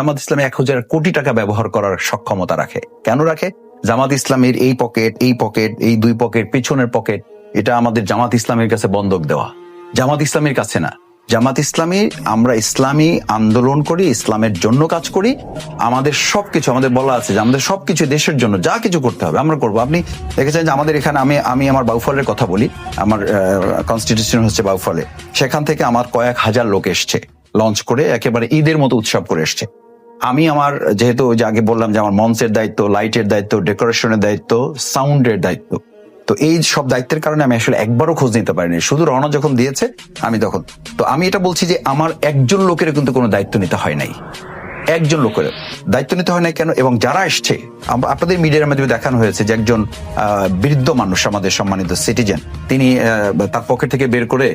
জামাত ইসলামী এক হাজার কোটি টাকা ব্যবহার করার সক্ষমতা রাখে। কেন রাখে? জামাত ইসলামের এই পকেট এই পকেট, এই দুই পকেট, পিছনের পকেট, এটা আমাদের জামাত ইসলামের কাছে বন্ধক দেওয়া। জামাত ইসলামের কাছে না। জামাত ইসলামী, আমরা ইসলামী আন্দোলন করি, ইসলামের জন্য কাজ করি। আমাদের সবকিছু, আমাদের বলা আছে যে আমাদের সবকিছু দেশের জন্য যা কিছু করতে হবে, আমরা করব। আপনি দেখেছেন যে আমাদের এখানে আমি আমি আমার বাউফলের কথা বলি, আমার কনস্টিটিউশন হচ্ছে বাউফলে। সেখান থেকে আমার কয়েক হাজার লোক এসছে লঞ্চ করে একেবারে ঈদের মতো উৎসব করে এসছে। আমি আমার, যেহেতু যে আগে বললাম যে আমার মঞ্চের দায়িত্ব, লাইটের দায়িত্ব, ডেকোরেশনের দায়িত্ব, সাউন্ডের দায়িত্ব, তো এই সব দায়িত্বের কারণে আমি আসলে একবারও খোঁজ নিতে পারিনি। শুধু রওনা যখন দিয়েছে, আমি তখন। তো আমি এটা বলছি যে আমার একজন লোকের কিন্তু কোনো দায়িত্ব নিতে হয় নাই। একজন লোকের দায়িত্ব নিতে হয় না কেন? এবং যারা এসছে আপনাদের মিডিয়ার মাধ্যমে দেখানো হয়েছে যে একজন বৃদ্ধ মানুষ আমাদের সম্মানিত সিটিজেন তিনি তার পকেট থেকে বের করে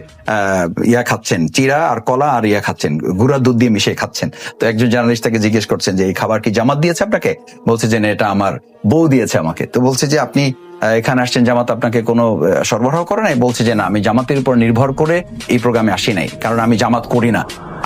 ইয়া খাচ্ছেন, চিরা আর কলা আর ইয়া খাচ্ছেন, গুড়া দুধ দিয়ে মিশিয়ে খাচ্ছেন। তো একজন জার্নালিস্ট তাকে জিজ্ঞেস করছেন যে, এই খাবার কি জামাত দিয়েছে আপনাকে? বলছে যে এটা আমার বউ দিয়েছে আমাকে। তো বলছে যে, আপনি এখানে আসছেন জামাত আপনাকে কোনো সরবরাহ করে নাই? বলছে যে, না, আমি জামাতের উপর নির্ভর করে এই প্রোগ্রামে আসি নাই। কারণ আমি জামাত করি না।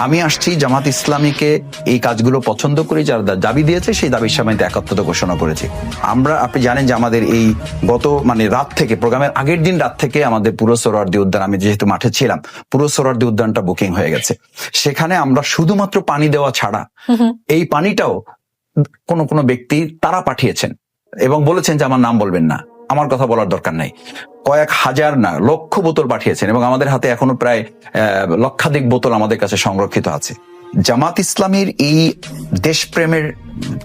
আমি আসছি জামাত ইসলামীকে এই কাজগুলো পছন্দ করি যারা দাবি দিয়েছে সেই দাবির সামনে একাত্মতা ঘোষণা করেছি। আমরা আপনি জানেন যে আমাদের এই গত মানে রাত থেকে প্রোগ্রামের আগের দিন রাত থেকে আমাদের পুরো সোরারদি উদ্যান আমি যেহেতু মাঠে ছিলাম পুরো সোরারদি উদ্যানটা বুকিং হয়ে গেছে। সেখানে আমরা শুধুমাত্র পানি দেওয়া ছাড়া এই পানিটাও কোন কোন ব্যক্তি তারা পাঠিয়েছেন এবং বলেছেন যে আমার নাম বলবেন না। আমার কথা বলার দরকার নাই। কয়েক হাজার না, লক্ষ বোতল পাঠিয়েছেন এবং আমাদের হাতে এখনও প্রায় লক্ষাধিক বোতল আমাদের কাছে সংরক্ষিত আছে। জামাত ইসলামের এই দেশপ্রেমের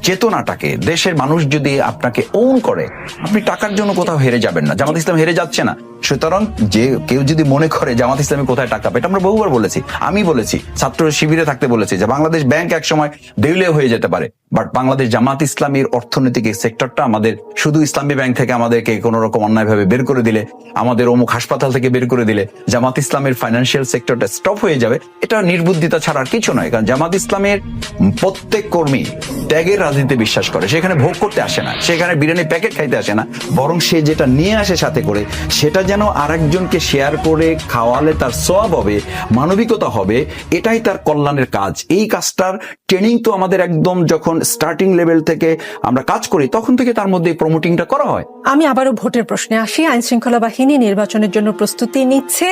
চেতনাটাকে, দেশের মানুষ যদি আপনাকে ওন করে, আপনি টাকার জন্য কোথাও হেরে যাবেন না। জামাত ইসলাম হেরে যাচ্ছে না। সুতরাং যে কেউ যদি মনে করে জামাত ইসলামী কোথায় টাকা পায়, এটা আমরা বহুবার বলেছি, আমি বলেছি, ছাত্র শিবিরে থাকতে বলেছি যে বাংলাদেশ ব্যাংক এক সময় দেউলিয়া হয়ে যেতে পারে বাট বাংলাদেশ জামাত ইসলামীর অর্থনৈতিক এই সেক্টরটা আমাদের শুধু ইসলামী ব্যাংক থেকে আমাদেরকে কোনো রকম অন্যায়ভাবে বের করে দিলে, আমাদের অমুক হাসপাতাল থেকে বের করে দিলে, জামাত ইসলামের ফাইন্যান্সিয়াল সেক্টরটা স্টপ হয়ে যাবে, এটা নির্বুদ্ধিতা ছাড়া আর কিছু নয়, কারণ জামাত ইসলামের প্রত্যেক কর্মী ত্যাগের রাজনীতিতে বিশ্বাস করে, সেখানে ভোগ করতে আসে না, সেখানে বিরিয়ানি প্যাকেট খাইতে আসে না, বরং সে যেটা নিয়ে আসে সাথে করে, সেটা যেন আরেকজনকে শেয়ার করে খাওয়ালে তার সব হবে, মানবিকতা হবে, এটাই তার কল্যাণের কাজ। এই কাজটার ট্রেনিং তো আমাদের একদম যখন স্টার্টিং লেভেল থেকে আমরা কাজ করি, তখন থেকে তার মধ্যে প্রমোটিংটা করা হয়। আমি আবারও ভোটের প্রশ্নে আসি। আইন শৃঙ্খলা বাহিনী নির্বাচনের জন্য প্রস্তুতি নিচ্ছে।